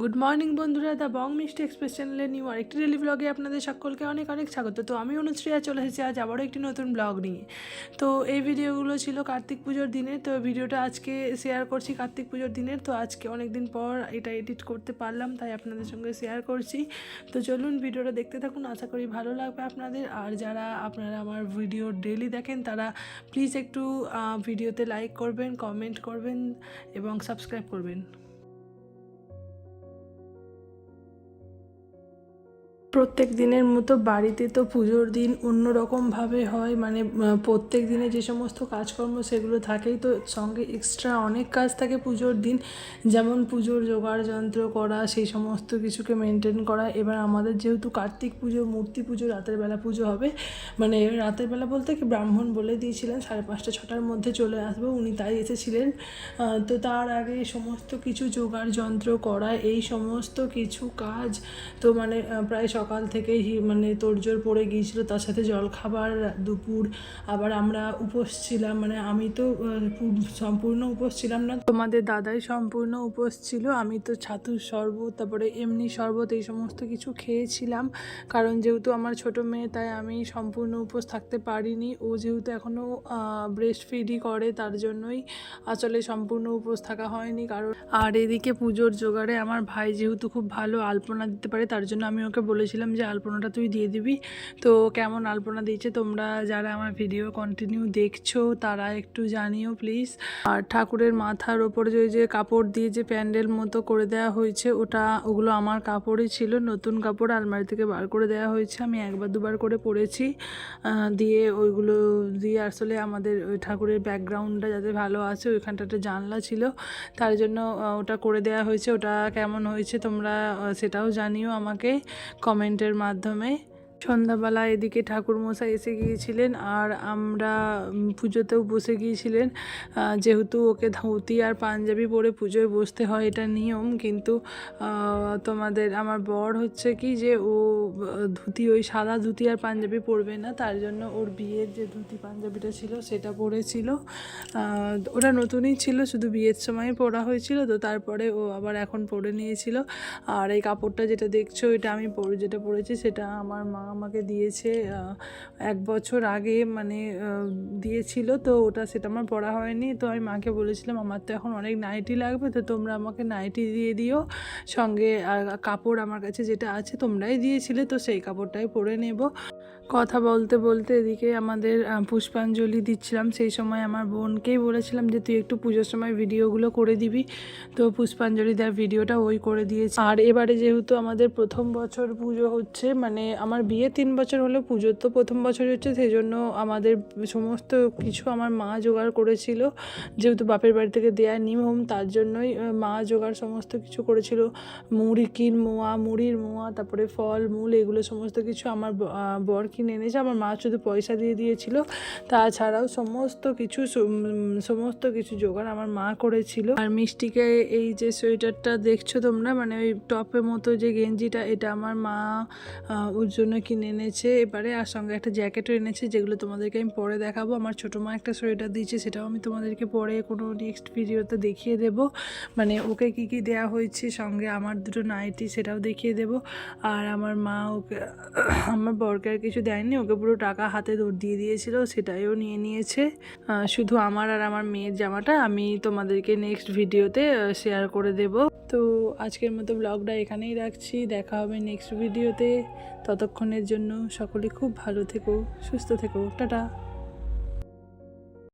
Good morning বন্ধুরা। The বং মিষ্টি express চ্যানেলের নিউ আরেকটি ডেলি ব্লগে আপনাদের সকলকে অনেক অনেক স্বাগত। তো আমি অনুশ্রিয়া চলে এসেছি আজ আবারও একটি নতুন ব্লগ নিয়ে। তো এই ভিডিওগুলো ছিল কার্তিক পুজোর দিনের তো ভিডিওটা আজকে শেয়ার করছি কার্তিক পুজোর দিনের তো আজকে অনেক দিন পর এটা এডিট করতে পারলাম, তাই আপনাদের সঙ্গে শেয়ার করছি। তো চলুন ভিডিওটা দেখতে থাকুন। আশা করি ভালো লাগবে আপনাদের। আর যারা আপনারা আমার ভিডিও ডেলি দেখেন, তারা প্লিজ একটু ভিডিওতে লাইক করবেন কমেন্ট করবেন এবং সাবস্ক্রাইব করবেন। প্রত্যেক দিনের মতো বাড়িতে তো পুজোর দিন অন্যরকমভাবে হয় মানে প্রত্যেক দিনে যে সমস্ত কাজকর্ম সেগুলো থাকেই। তো সঙ্গে এক্সট্রা অনেক কাজ থাকে পুজোর দিন, যেমন পুজোর জোগাড় যন্ত্র করা, সেই সমস্ত কিছুকে মেনটেন করা। এবার আমাদের যেহেতু কার্তিক পুজো, মূর্তি পুজো, রাতের বেলা পুজো হবে মানে রাতের বেলা বলতে কি ব্রাহ্মণ বলে দিয়েছিলেন, সাড়ে পাঁচটা, ছটার মধ্যে চলে আসবে, উনি তাই এসেছিলেন। তো তার আগে সমস্ত কিছু জোগাড় যন্ত্র করা, এই সমস্ত কিছু কাজ তো মানে প্রায় সকাল থেকেই মানে তোড়জোড় পড়ে গিয়েছিল। তার সাথে জলখাবার, দুপুর, আবার আমরা উপোস ছিলাম। মানে আমি তো সম্পূর্ণ উপোস ছিলাম না। তোমাদের দাদাই সম্পূর্ণ উপোস ছিল। আমি তো ছাতুর শরবত, তারপরে এমনি শরবত, এই সমস্ত কিছু খেয়েছিলাম। কারণ যেহেতু আমার ছোট মেয়ে, তাই আমি সম্পূর্ণ উপোস থাকতে পারিনি। ও যেহেতু এখনও ব্রেস্ট ফিডই করে, তার জন্যই আসলে সম্পূর্ণ উপোস থাকা হয়নি। কারণ, আর এদিকে পুজোর জোগাড়ে আমার ভাই যেহেতু খুব ভালো আলপনা দিতে পারে, তার জন্য আমি ওকে বলেছিলাম যে আলপনাটা তুই দিয়ে দিবি। তো কেমন আলপনা দিয়েছে তোমরা যারা আমার ভিডিও কন্টিনিউ দেখছ তারা একটু জানিও প্লিজ আর ঠাকুরের মাথার ওপরে যে যে কাপড় দিয়ে যে প্যান্ডেল মতো করে দেওয়া হয়েছে, ওটা ওগুলো আমার কাপড়ই ছিল, নতুন কাপড় আলমারি থেকে বার করে দেওয়া হয়েছে। আমি একবার দুবার করে পরেছি দিয়ে ওইগুলো দিয়ে আসলে আমাদের ওই ঠাকুরের ব্যাকগ্রাউন্ডটা যাতে ভালো আছে, ওইখানটাতে জানলা ছিল। তার জন্য ওটা করে দেওয়া হয়েছে। ওটা কেমন হয়েছে তোমরা সেটাও জানিও আমাকে। কমেন্টের মাধ্যমে সন্ধ্যাবেলা এদিকে ঠাকুর মশাই এসে গিয়েছিলেন আর আমরা পুজোতেও বসে গিয়েছিলেন। যেহেতু ওকে ধুতি আর পাঞ্জাবি পরে পুজোয় বসতে হয়, এটা নিয়ম। কিন্তু তোমাদের, আমার বর হচ্ছে কি যে ও ধুতি, ওই সাদা ধুতি আর পাঞ্জাবি পরবে না। তার জন্য ওর বিয়ের যে ধুতি, পাঞ্জাবিটা ছিল, সেটা পরেছিল। ওটা নতুনই ছিল, শুধু বিয়ের সময় পরা হয়েছিল। তো তারপরে ও আবার এখন পরে নিয়েছিল। আর এই কাপড়টা যেটা দেখছ, এটা আমি পরে, যেটা পরেছি, সেটা আমার মা আমাকে দিয়েছে এক বছর আগে মানে দিয়েছিল, তো ওটা সেটা আমার পড়া হয়নি। তো আমি মাকে বলেছিলাম, আমার তো এখন অনেক নাইটি লাগবে, তো তোমরা আমাকে নাইটি দিয়ে দিও। সঙ্গে কাপড় আমার কাছে যেটা আছে তোমরাই দিয়েছিলে, তো সেই কাপড়টাই পরে নেব। কথা বলতে বলতে এদিকে আমাদের পুষ্পাঞ্জলি দিচ্ছিলাম। সেই সময় আমার বোনকেই বলেছিলাম যে, তুই একটু পুজোর সময় ভিডিওগুলো করে দিবি। তো পুষ্পাঞ্জলি দেওয়ার ভিডিওটা ওই করে দিয়েছে। আর এবারে যেহেতু আমাদের প্রথম বছর পুজো হচ্ছে মানে আমার বিয়ে তিন বছর হলো পুজো তো প্রথম বছর হচ্ছে সেই জন্য আমাদের সমস্ত কিছু আমার মা জোগাড় করেছিল। যেহেতু বাপের বাড়ি থেকে দেয়া নিয়ম তার জন্যই মা জোগাড় সমস্ত কিছু করেছিল। মুড়ি কিন মোয়া, মুড়ির মোয়া, তারপরে ফল, মূল, এগুলো সমস্ত কিছু আমার বর কিনে এনেছে আমার মা শুধু পয়সা দিয়ে দিয়েছিল, তাছাড়াও সমস্ত কিছু সমস্ত কিছু জোগাড় আমার মা করেছিল। আর মিষ্টিকে এই যে সোয়েটারটা দেখছ তোমরা মানে ওই টপের মতো যে গেঞ্জিটা, এটা আমার মা ওর জন্য কিনে এনেছে। এবারে আর সঙ্গে একটা জ্যাকেটও এনেছে, যেগুলো তোমাদেরকে আমি পরে দেখাবো। আমার ছোটো মা একটা সোয়েটার দিয়েছে, সেটাও আমি তোমাদেরকে পরে কোনো নেক্সট ভিডিওতে দেখিয়ে দেব। মানে ওকে কি কি দেওয়া হয়েছে, সঙ্গে আমার দুটো নাইটি সেটাও দেখিয়ে দেব। আর আমার মা ওকে, আমার বরকে কিছু দেয়নি, ওকে পুরো টাকা হাতে দৌড় দিয়ে দিয়েছিল, সেটাইও নিয়ে নিয়েছে। শুধু আমার আর আমার মেয়ের জামাটা আমি তোমাদেরকে নেক্সট ভিডিওতে শেয়ার করে দেব। তো আজকের মতো ব্লগটা এখানেই রাখছি, দেখা হবে নেক্সট ভিডিওতে ততক্ষণের জন্য সকলে খুব ভালো থেকো, সুস্থ থেকো, টাটা।